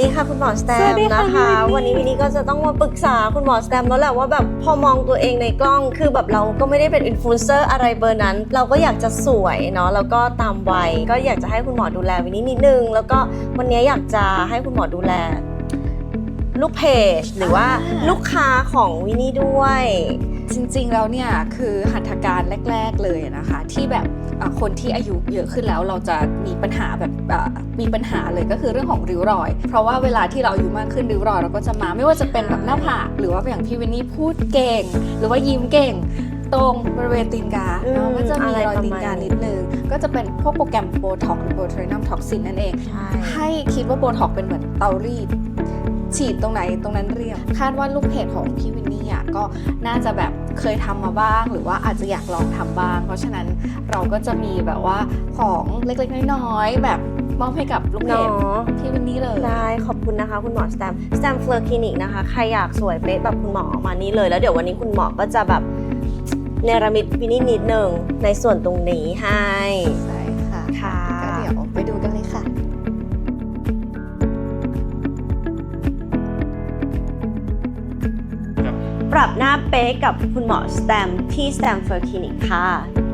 ดีค่ะคุณหมอสแตสวัมสดีค่ะนะคะวินนี่วันนี้วินนี่ก็จะต้องมาปรึกษาคุณหมอสแตมแล้วแหละว่าแบบพอมองตัวเองในกล้องคือแบบเราก็ไม่ได้เป็นอินฟลูเอนเซอร์อะไรเบอร์นั้น เราก็อยากจะสวยเนาะแล้วก็ตามวัยก็อยากจะให้คุณหมอดูแลวินนี่นิดนึง แล้วก็วันนี้อยากจะให้คุณหมอดูแลลูกเพจหรือว่าอ่าลูกค้าของวินนี่ด้วย จริงๆแล้วเนี่ยคือหัตถการแรก ๆเลยนะคะ ที่แบบอะคนที่อายุเยอะขึ้นแล้วเราจะมีปัญหาแบบอะมีปัญหาเลยก็คือเรื่องของริ้วรอย เพราะว่าเวลาที่เราอายุมากขึ้นริ้วรอยเราก็จะมาไม่ว่าจะเป็นแบบหน้าผากหรือว่าอย่างพี่วินนี่พูดเก่ง หรือว่ายิ้มเก่งตรงบริเวณตีนกาอืมเนาะก็จะมีอะไรรอยตีนกาประมาณนี้นิดนึง ก็จะเป็นพวกโปรแกรมโบท็อกหรือโบทรินัมท็อกซินนั่นเองใช่ให้คิดว่าโบท็อกเป็นเหมือนเตารีด ฉีดตรงไหนตรงนั้นเรียบ คาดว่าลูกเพจของพี่วินนี่อะก็น่าจะแบบเคยทำมาบ้าง หรือว่าอาจจะอยากลองทำบ้าง เพราะฉะนั้นเราก็จะมีแบบว่าของเล็กๆ น้อยๆแบบมอบให้กับลูกเพจเนาะพี่วินนี่เลย ได้ขอบคุณนะคะ คุณหมอสแตมสแตมเฟลอร์คลินิกนะคะ ใครอยากสวยเป๊ะแบบคุณหมอมานี่เลย แล้วเดี๋ยววันนี้คุณหมอก็จะแบบเนรมิตวินี่นิดหนึ่งในส่วนตรงนี้ให้ ใช่ค่ะ ค่ะก็เดี๋ยวไป ปรับหน้าเป๊กกับคุณหมอสแตมที่สแตมเฟอร์คลินิกค่ะ